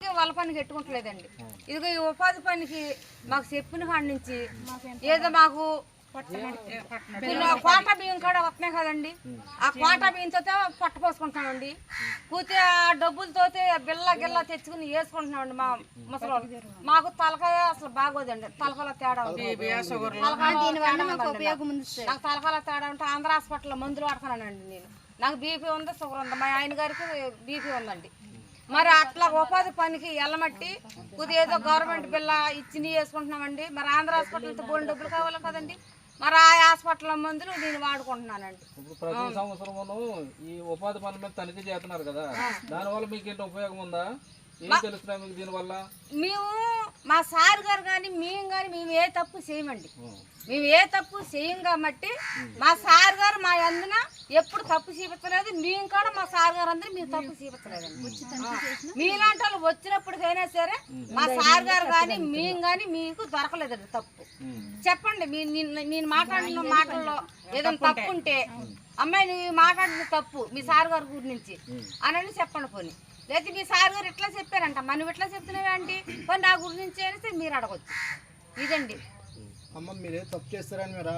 వాళ్ళ పనికి ఎట్టుకుంటలేదండి ఇదిగో ఈ ఉపాధి పనికి మాకు చెప్పిన కాడి నుంచి ఏదో మాకు కోట బియ్యం కూడా వస్తున్నాయి కదండి. ఆ కోట బియ్యంతో పట్ట పోసుకుంటున్నామండి. కూతే ఆ డబ్బులతో బిల్ల గిల్ల తెచ్చుకుని వేసుకుంటున్నామండి మా ముసలి మాకు తలకాయ అసలు బాగోదండి. తలకాయలో తేడా. నాకు తలకాయలో తేడా ఉంటే ఆంధ్ర హాస్పిటల్లో మందులు వాడుతున్నానండి నేను. నాకు బీపీ ఉంది షుగర్ ఉంది. మా ఆయన గారికి బీపీ ఉందండి. మరి అట్లా ఉపాధి పనికి ఎల్లమట్టి కొద్దిగా ఏదో గవర్నమెంట్ బిల్ల ఇచ్చి వేసుకుంటున్నామండి. మరి ఆంధ్ర హాస్పిటల్ బోల్ డబ్బులు కావాలి కదండి. మరి ఆ హాస్పిటల్ మందులు నేను వాడుకుంటున్నానండి. ఇప్పుడు ప్రతి సంవత్సరం ఈ ఉపాధి పనుల మీద తనిఖీ చేస్తున్నారు కదా. దానివల్ల మీకు ఏంటి ఉపయోగం ఉందా? ఏం తెలుస్తున్నాయి మీకు దీనివల్ల? మేము మా సార్ గారు కానీ మేము కానీ మేము ఏ తప్పు చేయమండి. మేము ఏ తప్పు చేయం కాబట్టి మా సార్ గారు మా అందున ఎప్పుడు తప్పు చూపించలేదు. మేము కూడా మా సార్ గారు అందరూ మీరు తప్పు చూపించలేదండి. మీలాంటి వాళ్ళు వచ్చినప్పటికైనా సరే మా సార్ గారు కానీ మేము కానీ మీకు దొరకలేదండి తప్పు. చెప్పండి మీ నిన్న- నేను మాట్లాడిన మాటల్లో ఏదైనా తప్పు ఉంటే అమ్మాయి నువ్వు మాట్లాడిన తప్పు మీ సార్ గారి గురించి అని చెప్పండి పోనీ. లేకపోతే మీ సార్ గారు ఇట్లా చెప్పారంట. మనం ఇట్లా చెప్తున్నావేంటి పోనీ నా గురించి అనేసి మీరు అడగొచ్చు. ఇదండి. అమ్మ మీరే తప్పు చేస్తారని మీరు